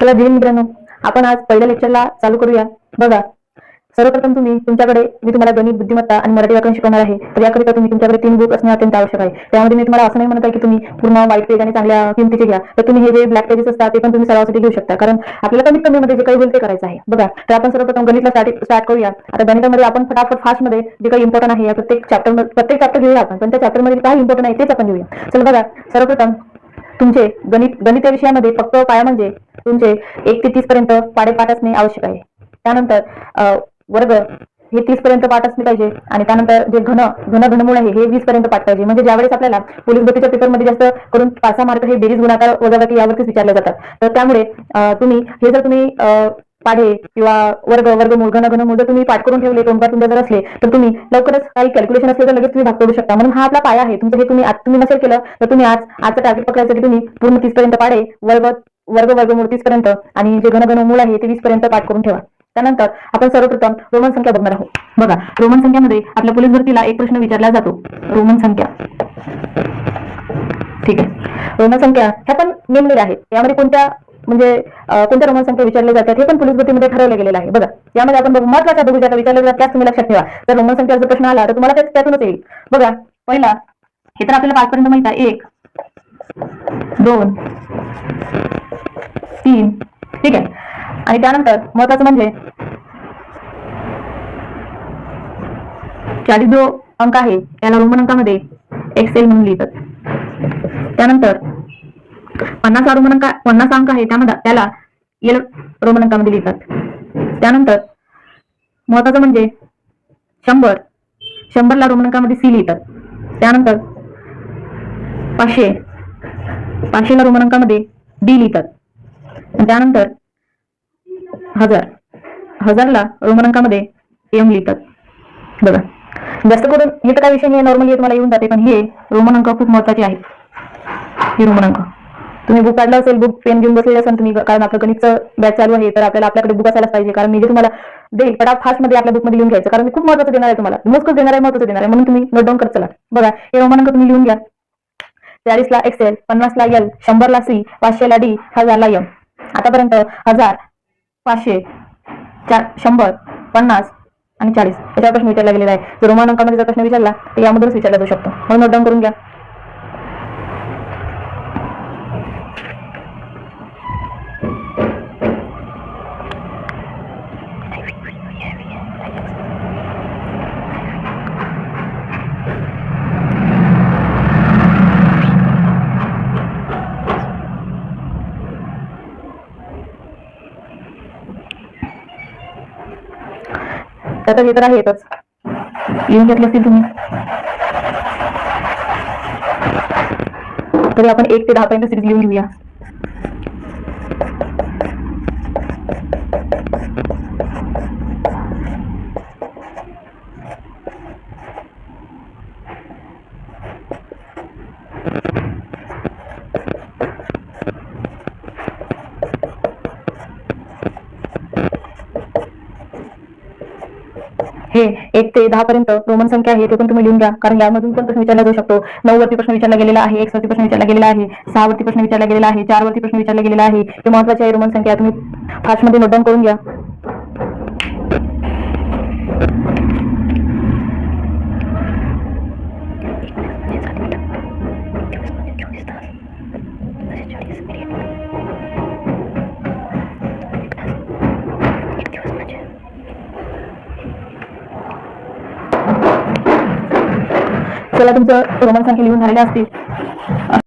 चला जय मित्रांनो आपण आज पहिल्या लेक्चरला चालू करूया. बघा सर्वप्रथम तुम्ही तुमच्याकडे मी तुम्हाला गणित बुद्धिमत्ता आणि मराठी व्याकरण शिकवणार आहे. तर याकरिता तुम्ही तुमच्याकडे तीन बुक असणे अत्यंत आवश्यक आहे. त्यामध्ये मी तुम्हाला असं नाही म्हणत आहे की तुम्ही पूर्ण व्हाईट पेज आणि चांगल्या किमतीचे घ्या. तर तुम्ही हे जे ब्लॅक पेजेस असतात ते पण तुम्ही सरावासाठी घेऊ शकता. कारण आपल्याला कमीत कमी मध्ये जे काही होईल ते करायचं आहे. बघा तर आपण सर्वप्रथम गणितला स्टार्ट करूया. आता गणितामध्ये आपण फटाफट फास्टमध्ये जे काही इम्पॉर्टंट आहे या प्रत्येक चॅप्टर प्रत्येक चॅप्टर घेऊया आपण. पण त्या चॅप्टरमध्ये काय इम्पॉर्टंट आहे तेच आपण घेऊया. चल बघा सर्वप्रथम तुमचे गणित गणित विषयामध्ये फक्त पाया म्हणजे तुमचे एक ते तीस पर्यंत पाडे पाठ असणे आवश्यक आहे. त्यानंतर वर्ग हे तीस पर्यंत पाठ असले पाहिजे आणि त्यानंतर जे घन घन घनमूळ आहे हे वीस पर्यंत पाठ पाहिजे. म्हणजे ज्यावेळेस आपल्याला पोलीस भरतीच्या पेपरमध्ये जास्त करून पाच सहा मार्क हे बेरीज गुणाकार वजाबाकी यावरतीच विचारले जातात. तर त्यामुळे तुम्ही हे जर तुम्ही पाढे किंवा वर्ग वर्गमूळ घन घनमूळ जर तुम्ही पाठ करून ठेवले टोंकार तुमच्या जर असले तर तुम्ही लवकरच काही कॅल्क्युलेशन असले तर लगेच तुम्ही भाग करू शकता. म्हणून हा आपला पाया आहे. तुमचं हे तुम्ही आज तुम्ही नसेल केलं तर तुम्ही आज आजचं टार्गेट पकडायचं तुम्ही पूर्ण तीस पर्यंत वर्ग वर्ग वर्ग मूळ तीस पर्यंत आणि जे घन मूळ आहे ते वीस पर्यंत पाठ करून ठेवा. त्यानंतर आपण सर्वप्रथम रोमन संख्या बघणार आहोत. बघा रोमन संख्यामध्ये आपल्या पोलीस भरतीला एक प्रश्न विचारला जातो. रोमन संख्या. ठीक आहे. रोमन संख्या ह्या पण नेमलेल्या आहेत. यामध्ये कोणत्या म्हणजे कोणत्या रोमन संख्या विचारले जातात हे पण पोलीस भरतीमध्ये ठरवलं गेलेलं आहे. बघा यामध्ये आपण बघू महत्त्वाच्या बघू ज्या विचारल्या जातात त्याच तुम्ही लक्षात ठेवा. जर रोमन प्रश्न आला तर तुम्हाला त्यातूनच येईल. बघा पहिला हे तर आपल्याला पाच पर्यंत माहीत आहे. एक दोन तीन ठीक आहे. आणि त्यानंतर महत्वाचं म्हणजे चाळीस जो अंक आहे त्याला रोमन अंकामध्ये एक्सेल म्हणून लिहितात. त्यानंतर पन्नास रोमन पन्नास अंक आहे त्यामध्ये त्याला एल रोमनंकामध्ये लिहितात. त्यानंतर महत्वाचं म्हणजे शंभर. शंभरला रोमनंकामध्ये सी लिहितात. त्यानंतर पाचशे. पाचशेला रोमनंकामध्ये डी लिहितात. त्यानंतर हजार. हजारला रोमनंकामध्ये एम लिहितात. बघा. जास्त करून हे तर काय विषय नाही नॉर्मली तुम्हाला येऊन जाते पण हे रोमन अंक खूप महत्त्वाचे आहेत. हे रोमन अंक. तुम्ही बुक काढला असेल बुक पेन घेऊन बसलेले असाल तुम्ही कारण आपलं गणितचं बॅच चालू आहे तर आपल्याला आपल्याकडे बुक असायलाच पाहिजे. कारण मी जे तुम्हाला देईल पटा फास्टमध्ये आपल्या बुकमध्ये लिहून घ्यायचं. कारण मी खूप महत्वाचं देणार आहे तुम्हाला. मोजकच देणार आहे महत्वाचं देणार आहे. म्हणून तुम्ही नोट डाऊन करत चला. बघा हे रोमानांक तुम्ही लिहून घ्या. चाळीसला एक्सेल पन्नासला एल शंभरला सी पाचशेला डी हजारला एम आतापर्यंत हजार पाचशे चार शंभर पन्नास आणि चाळीस. याच्यावर प्रश्न विचारला गेलेला आहे. जर रोमानांकामध्ये जर प्रश्न विचारला तर यामधूनच विचारला जाऊ शकतो. म्हणून नोट डाऊन करून घ्या. त्यात हे तर आहेतच लिहून घेतले असतील तुम्ही? तरी आपण एक ते दहा पर्यंत सिरीज लिहून घेऊया. हे एक ते दहा पर्यंत रोमन संख्या आहे ते पण तुम्ही लिहून घ्या. कारण यामधून पण प्रश्न विचारला जाऊ शकतो. नऊ वरती प्रश्न विचारला गेलेला आहे एक वरती प्रश्न विचारला गेलेला आहे सहा वरती प्रश्न विचारला गेलेला आहे चार वरती प्रश्न विचारला गेलेला आहे. हे महत्त्वाचे आहे रोमन संख्या. तुम्ही फास्टमध्ये नोट डाऊन करून घ्या. चला तुमचं रोमन संख्या लिहून झालेल्या असतील.